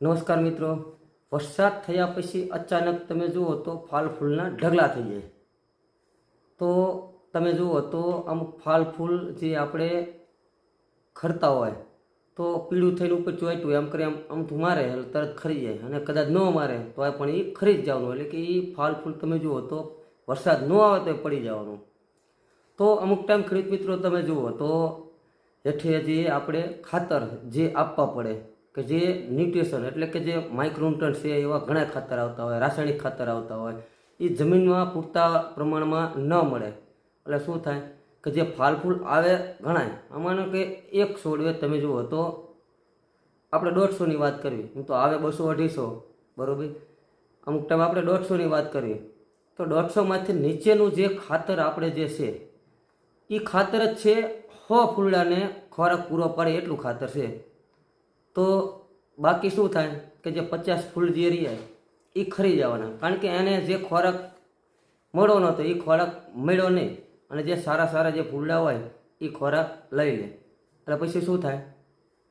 નમસ્કાર મિત્રો. વરસાદ થયા પછી અચાનક તમે જુઓ તો ફાલ ફૂલના ઢગલા થઈ જાય. તો તમે જુઓ તો અમુક ફાલ ફૂલ જે આપણે ખરતા હોય તો પીળું થઈને ઉપર ચોંટ્યું, એમ કરી આમ આમથું મારે એટલે તરત ખરી જાય અને કદાચ ન મારે તો એ પણ એ ખરી જ જવાનું, એટલે કે એ ફાલ ફૂલ તમે જુઓ તો વરસાદ ન આવે તો એ પડી જવાનું. તો અમુક ટાઈમ ખેડૂત મિત્રો તમે જુઓ તો હેઠે જે આપણે ખાતર જે આપવા પડે કે જે ન્યુટ્રિશન એટલે કે જે માઇક્રોન્યુટ્રન છે એવા ઘણા ખાતર આવતા હોય, રાસાયણિક ખાતર આવતા હોય, એ જમીનમાં પૂરતા પ્રમાણમાં ન મળે. એટલે શું થાય કે જે ફાલ ફૂલ આવે ઘણાય આમાંનો કે એક છોડવે તમે જુઓ તો આપણે દોઢસોની વાત કરવી, હું તો આવે બસો અઢીસો, બરોબર? અમુક ટાઈમ આપણે દોઢસોની વાત કરીએ તો દોઢસોમાંથી નીચેનું જે ખાતર આપણે જે છે એ ખાતર જ છે, હો ફૂલડાને ખોરાક પૂરો પાડે એટલું ખાતર છે. તો બાકી શું થાય કે જે પચાસ ફૂલ જે રહ્યા એ ખરી જવાના. કારણ કે એને જે ખોરાક મળ્યો નહોતો એ ખોરાક મળ્યો નહીં. અને જે સારા સારા જે ફૂલડા હોય એ ખોરાક લઈ લે. એટલે પછી શું થાય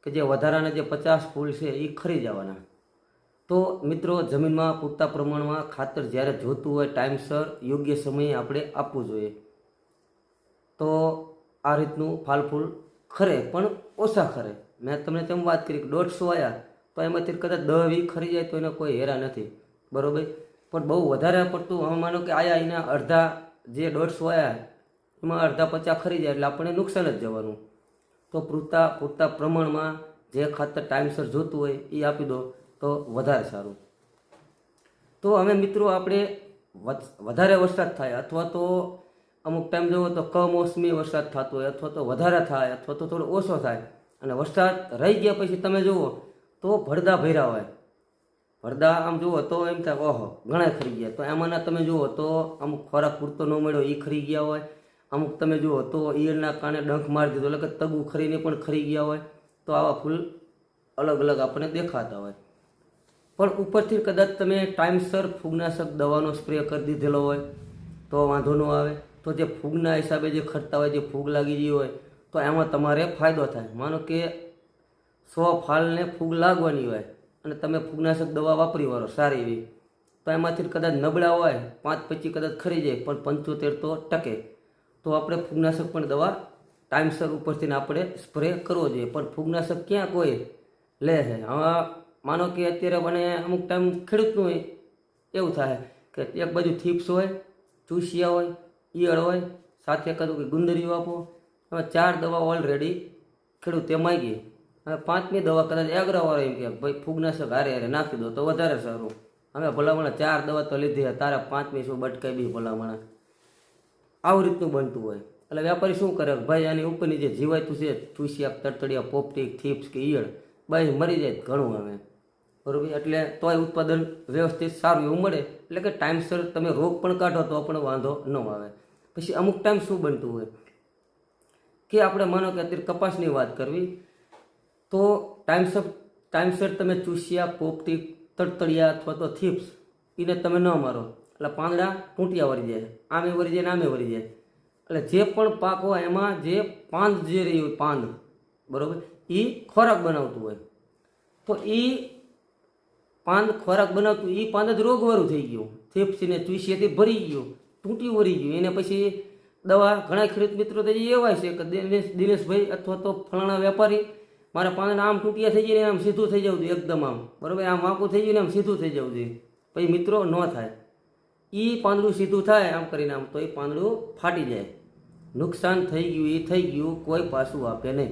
કે જે વધારાના જે પચાસ ફૂલ છે એ ખરી જવાના. તો મિત્રો, જમીનમાં પૂરતા પ્રમાણમાં ખાતર જ્યારે જોતું હોય ટાઈમસર યોગ્ય સમયે આપણે આપવું જોઈએ. તો આ રીતનું ફાલફૂલ ખરે, પણ ઓછા ખરે. મેં તમને તેમ વાત કરી કે દોઢસો આવ્યા તો એમાંથી કદાચ દહ વી ખરી જાય તો એને કોઈ હેરા નથી. બરાબર? પણ બહુ વધારે પડતું હવે માનો કે આયા એના અડધા જે દોઢસો આવ્યા એમાં અડધા પચાસ ખરી જાય એટલે આપણને નુકસાન જ જવાનું. તો પૂરતા પૂરતા પ્રમાણમાં જે ખાતર ટાઈમસર જોતું હોય એ આપી દો તો વધારે સારું. તો અમે મિત્રો આપણે વધારે વરસાદ થાય અથવા તો અમુક ટાઈમ જોવો તો કમોસમી વરસાદ થતો હોય અથવા તો વધારે થાય અથવા તો થોડો ઓછો થાય અને વરસાદ રહી ગયા પછી તમે જુઓ તો ભરદા ભર્યા હોય. ભરદા આમ જુઓ તો એમ થાય ઓહો ઘણા ખરી ગયા. તો એમાંના તમે જુઓ તો અમુક ખોરાક પૂરતો ન મળ્યો એ ખરી ગયા હોય. અમુક તમે જુઓ તો ઈયળના કારણે ડંખ મારી દીધો, એટલે કે તગું ખરીને પણ ખરી ગયા હોય. તો આવા ફૂલ અલગ અલગ આપણને દેખાતા હોય. પણ ઉપરથી કદાચ તમે ટાઈમસર ફૂગનાશક દવાનો સ્પ્રે કરી દીધેલો હોય, તો વાંધો ન આવે. તો જે ફૂગના હિસાબે જે ખરતા હોય, જે ફૂગ લાગી ગઈ હોય તો એમાં તમારે ફાયદો થાય. માનો કે સો ફાલને ફૂગ લાગવાની હોય અને તમે ફૂગનાશક દવા વાપરી વાળો, સારી એવી, તો એમાંથી કદાચ નબળા હોય, પાંચ પચીસ કદાચ ખરી જાય, પણ પંચોતેર તો ટકે. તો આપણે ફૂગનાશક પણ દવા ટાઈમસર ઉપરથી આપણે સ્પ્રે કરવો જોઈએ. પણ ફૂગનાશક ક્યાં કોઈ લે છે? હવે માનો કે અત્યારે મને અમુક ટાઈમ ખેડૂતનું હોય, એવું થાય કે એક બાજુ થીપ્સ હોય, ચૂસિયા હોય, ઈયળ હોય, સાથે કદું કે ગુંદરીઓ આપો હવે ચાર દવા ઓલરેડી ખેડૂતે માગી. હવે પાંચમી દવા કદાચ એગ્રાવાળો એમ કે, ભાઈ, ફૂગનાશક હારે હારે નાખી દો તો વધારે સારું. અમે ભલામણા ચાર દવા તો લીધી તારા પાંચમી શું બટકાઈ બી ભલામણા? આવું રીતનું બનતું હોય. એટલે વેપારી શું કરે ભાઈ, આની ઉપરની જે જીવાતું છે ચૂસિયા તડતડિયા, પોપટીક, થીપ્સ કે ઈયળ ભાઈ મરી જાય ઘણું આવે. બરોબર? એટલે તોય ઉત્પાદન વ્યવસ્થિત સારું એવું મળે. એટલે કે ટાઈમસર તમે રોગ પણ કાઢો તો પણ વાંધો ન આવે. પછી અમુક ટાઈમ શું બનતું હોય? કે આપણે માનો કે અત્યારે કપાસની વાત કરવી, તો ટાઈમસર ટાઈમસર તમે ચૂસિયા, પોપટી, તડતડિયા અથવા તો થીપ્સ, એને તમે ન મારો. એટલે પાંદડા તૂંટિયા વળી જાય, આમે વળી જાય ને આમે વળી જાય. એટલે જે પણ પાક હોય એમાં જે પાંદ જે રહી હોય, પાંદ, બરાબર એ ખોરાક બનાવતું હોય. તો એ પાંદ ખોરાક બનાવતું એ પાંદ જ રોગવાળું થઈ ગયું. થેપસીને ચૂસીએથી ભરી ગયું, તૂટી વળી ગયું. એને પછી દવા ઘણા ખેડૂત મિત્રો તો એવા છે કે દિનેશ, દિનેશભાઈ અથવા તો ફલાણા વેપારી, મારા પાંદડા આમ તૂટિયા થઈ જાય આમ સીધું થઈ જવું જોઈએ, એકદમ આમ. બરાબર? આમ વાંકું થઈ ગયું ને આમ સીધું થઈ જવું જોઈએ. પછી મિત્રો, ન થાય. એ પાંદડું સીધું થાય આમ કરીને આમ, તો એ પાંદડું ફાટી જાય. નુકસાન થઈ ગયું એ થઈ ગયું, કોઈ પાછું આપે નહીં.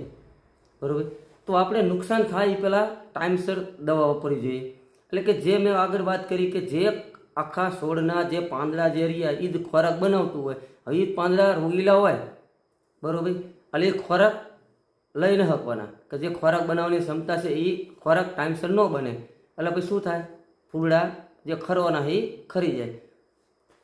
બરાબર? તો આપણે નુકસાન થાય એ પહેલાં ટાઈમસર દવા વાપરવી જોઈએ. એટલે કે જે મેં આગળ વાત કરી કે જે આખા છોડના જે પાંદડા જે રહ્યા એ જ ખોરાક બનાવતું હોય. હવે એ પાંદડા રોગીલા હોય. બરોબર? એટલે એ ખોરાક લઈને હકવાના. કે જે ખોરાક બનાવવાની ક્ષમતા છે એ ખોરાક ટાઈમસર ન બને. એટલે પછી શું થાય? ફૂગડા જે ખરવાના એ ખરી જાય.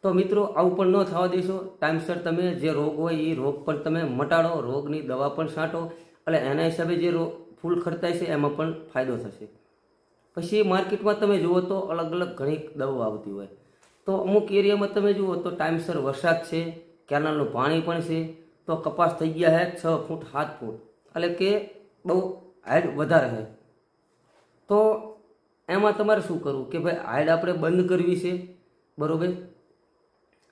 તો મિત્રો, આવું પણ ન થવા દેશો. ટાઈમસર તમે જે રોગ હોય એ રોગ પણ તમે મટાડો. રોગની દવા પણ છાંટો. એટલે એના હિસાબે જે રોગ ફૂલ ખર્ચાય છે, એમાં પણ ફાયદો થશે. પછી માર્કેટમાં તમે જુઓ તો અલગ અલગ ઘણી દવાઓ આવતી હોય. તો અમુક એરિયામાં તમે જુઓ તો ટાઈમસર વરસાદ છે, કેનાલનું પાણી પણ છે, તો કપાસ થઈ ગયા છે છ ફૂટ, સાત ફૂટ. એટલે કે બહુ હાઈડ વધારે છે તો એમાં તમારે શું કરવું? કે ભાઈ હાઈડ આપણે બંધ કરવી છે, બરોબર?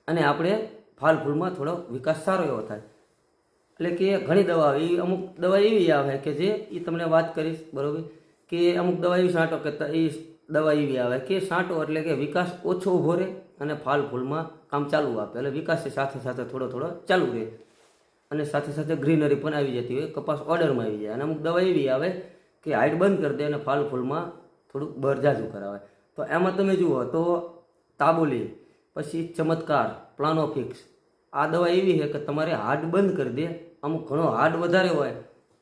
અને આપણે ફાલ ફૂલમાં થોડો વિકાસ સારો એવો થાય. એટલે કે ઘણી દવા આવે, અમુક દવા એવી આવે કે જે એ તમને વાત કરીશ, બરોબર? કે અમુક દવા એવી છાંટો કે એ દવા એવી આવે. કે છાંટો એટલે કે વિકાસ ઓછો ઊભો રહે અને ફાલ ફૂલમાં કામ ચાલુ આપે. એટલે વિકાસ સાથે સાથે થોડો થોડો ચાલુ રહે. અને સાથે સાથે ગ્રીનરી પણ આવી જતી હોય, કપાસ ઓર્ડરમાં આવી જાય. અને અમુક દવા એવી આવે કે હાઈટ બંધ કરી દે અને ફાલ ફૂલમાં થોડુંક બરજાજું કરાવે. તો એમાં તમે જુઓ તો તાબોલી, પછી ચમત્કાર, પ્લાનોફિક્સ, આ દવા એવી છે કે તમારે હાર્ડ બંધ કરી દે. અમુક ઘણો હાર્ડ વધારે હોય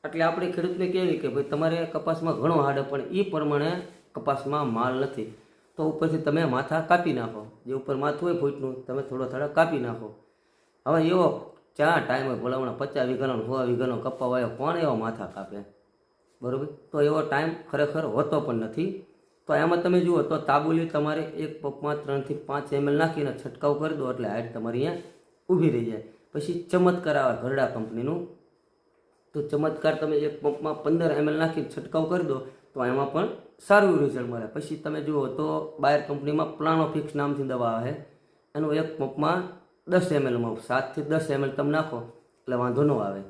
એટલે આપણે ખેડૂતને કહેવી કે ભાઈ તમારે કપાસમાં ઘણો હાડે, પણ એ પ્રમાણે કપાસમાં માલ નથી. તો ઉપરથી તમે માથા કાપી નાખો. જે ઉપર માથું હોય ફૂટનું, તમે થોડો થોડા કાપી નાખો. હવે એવો ચા ટાઈમ હોય ભલામણા, પચાસ વીઘાનો, સો વીઘાનો કપ્પા હોય કોણ એવો માથા કાપે? બરોબર? તો એવો ટાઈમ ખરેખર હોતો પણ નથી. તો એમાં તમે જુઓ, તો તાબુલી તમારે એક પગમાં ત્રણથી પાંચ એમએલ નાખીને છંટકાવ કરી દો, એટલે હાઈટ તમારી અહીંયા ઊભી રહી જાય. પછી ચમત્કાર આવે ઘરડા કંપનીનું. તો ચમત્કાર તમે એક પંપમાં પંદર એમએલ નાખીને છંટકાવ કરી દો, તો એમાં પણ સારું રિઝલ્ટ મળે. પછી તમે જુઓ તો બાયર કંપનીમાં પ્લાનોફિક્સ નામથી દવા આવે. એનું એક પંપમાં દસ એમએલમાં સાતથી દસ એમએલ તમે નાખો, એટલે વાંધો ન આવે.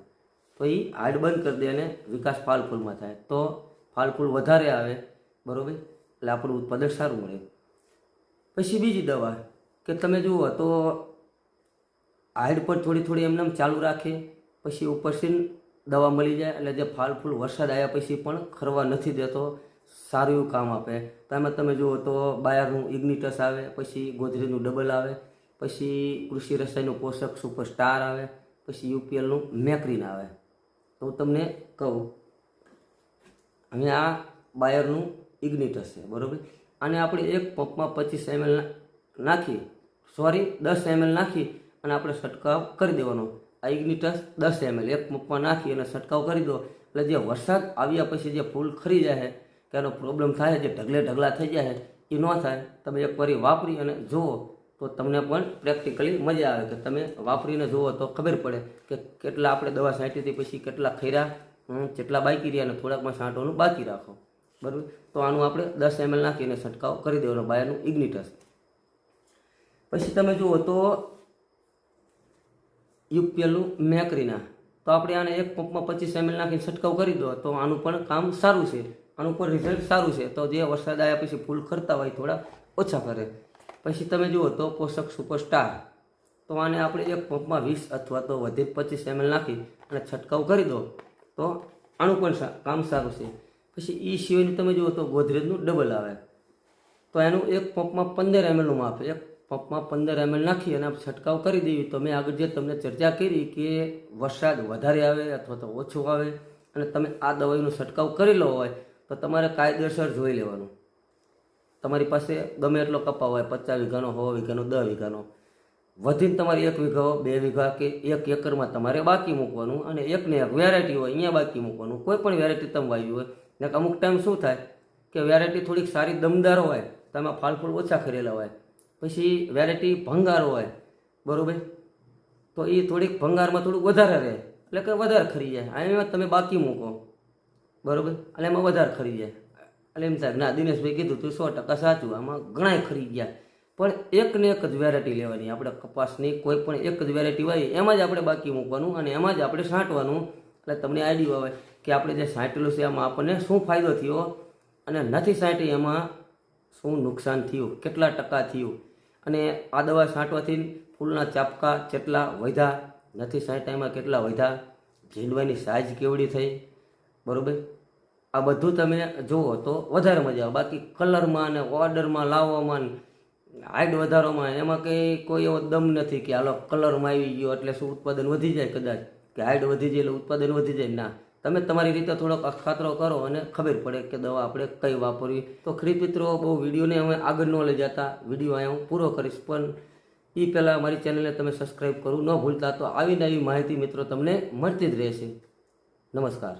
તો એ હાડ બંધ કરી દે અને વિકાસ ફાલ ફૂલમાં થાય. તો ફાલ ફૂલ વધારે આવે, બરોબર? એટલે આપણું ઉત્પાદન સારું મળે. પછી બીજી દવા, કે તમે જુઓ તો હાઈડ પર થોડી થોડી એમને એમ ચાલુ રાખે, પછી ઉપરથી દવા મળી જાય એટલે જે ફાલ ફૂલ વરસાદ આવ્યા પછી પણ ખરવા નથી દેતો, સારું એવું કામ આપે. તમે તમે જુઓ તો બાયરનું ઇગ્નિટસ આવે, પછી ગોદરેજનું ડબલ આવે, પછી કૃષિ રસાયણનું પોષક સુપર સ્ટાર આવે, પછી યુપીએલનું મેક્રીન આવે. તો હું તમને કહું હવે આ બાયરનું ઇગ્નિટસ છે, બરાબર? અને આપણે એક પંપમાં પચીસ એમએલ નાખી, સોરી, દસ એમએલ નાખી અને આપણે છંટકાવ કરી દેવાનો. આ ઇગ્નિટસ દસ એમએલ એક પંપમાં નાખી અને છંટકાવ કરી દો. એટલે જે વરસાદ આવ્યા પછી જે ફૂલ ખરી જાય કે એનો પ્રોબ્લેમ થાય જે ઢગલે ઢગલા થઈ જાય એ ન થાય. તમે એક વાર વાપરી અને જુઓ તો તમને પણ પ્રેક્ટિકલી મજા આવે કે તમે વાપરીને જુઓ તો ખબર પડે કે કેટલા આપણે દવા છાંટીથી પછી કેટલા ખૈરા જેટલા બાકી રહ્યા અને થોડાકમાં છાંટવાનું બાકી રાખો. બરાબર? તો આનું આપણે દસ એમએલ નાખીને છંટકાવ કરી દેવાનો બાયરનું ઇગ્નિટસ પછી તમે જુઓ તો યુપીએલનું મેકરીના તો આપણે આને એક પંપમાં પચીસ એમએલ નાખીને છંટકાવ કરી દો. તો આનું પણ કામ સારું છે. આનું પણ રિઝલ્ટ સારું છે. તો જે વરસાદ આવ્યા પછી ફૂલ ખરતા હોય થોડા ઓછા કરે. પછી તમે જુઓ તો પોષક સુપરસ્ટાર તો આને આપણે એક પંપમાં વીસ અથવા તો વધે પચીસ એમએલ નાખી અને છંટકાવ કરી દો. તો આનું પણ કામ સારું છે. પછી એ સિવાયનું તમે જુઓ તો ગોદરેજનું ડબલ આવે. તો એનું એક પંપમાં પંદર એમએલનું માપ, એક પંપમાં પંદર એમએલ નાખી અને છંટકાવ કરી દેવી. તો મેં આગળ જે તમને ચર્ચા કરી કે વરસાદ વધારે આવે અથવા તો ઓછો આવે અને તમે આ દવાઈનો છંટકાવ કરેલો હોય, તો તમારે કાયદેસર જોઈ લેવાનું. તમારી પાસે ગમે એટલો કપા હોય, પચાસ વીઘાનો, સો વીઘાનો, દસ વીઘાનો. વધીને તમારે એક વીઘા, બે વીઘા કે એક એકરમાં તમારે બાકી મૂકવાનું અને એકને એક વેરાયટી હોય, અહીંયા બાકી મૂકવાનું. કોઈ પણ વેરાયટી તમે વાવી હોય. ને અમુક ટાઈમ શું થાય કે વેરાયટી થોડીક સારી દમદાર હોય તમે ફાલફૂલ ઓછા ખરેલા હોય. પછી વેરાયટી ભંગાર હોય, બરોબર? તો એ થોડીક ભંગારમાં થોડુંક વધારે રહે. એટલે કે વધારે ખરી જાય. એમાં તમે બાકી મૂકો. બરોબર? એટલે એમાં વધારે ખરી જાય. એટલે એમ સાહેબ ના, દિનેશભાઈ કીધું તું સો ટકા સાચું. આમાં ઘણાય ખરી ગયા. પણ એક ને એક જ વેરાયટી લેવાની. આપણે કપાસની કોઈ પણ એક જ વેરાયટી હોય, એમાં જ આપણે બાકી મૂકવાનું અને એમાં જ આપણે છાંટવાનું. એટલે તમને આઈડિયો આવે કે આપણે જે છાંટેલું છે એમાં આપણને શું ફાયદો થયો અને નથી છાંટી, એમાં શું નુકસાન થયું? કેટલા ટકા થયું? અને આ દવા છાંટવાથી ફૂલના ચાપકા કેટલા વધ્યા, નથી છાંટ્યા એમાં કેટલા વધ્યા, ઝીંડવાની સાઇઝ કેવડી થઈ, બરાબર? આ બધું તમે જુઓ તો વધારે મજા આવે. બાકી કલરમાં ને ઓર્ડરમાં, લાવવામાં હાઈટ વધારવામાં એમાં કંઈ કોઈ એવો દમ નથી કે હાલો, કલરમાં આવી ગયો એટલે શું ઉત્પાદન વધી જાય કદાચ? કે હાઈટ વધી જાય એટલે ઉત્પાદન વધી જાય? ના. તમે તમારી રીતે થોડોક અખાતરો કરો અને ખબર પડે કે દવા આપણે કઈ વાપરવી. તો ખરીદ મિત્રો, બહુ વિડીયોને અમે આગળ ન લઈ જતા. વીડિયો અહીંયા હું પૂરો કરીશ, પણ એ પહેલાં મારી ચેનલને તમે સબસ્ક્રાઈબ કરવું ન ભૂલતા. તો આવી નવી માહિતી મિત્રો તમને મળતી જ રહેશે. નમસ્કાર.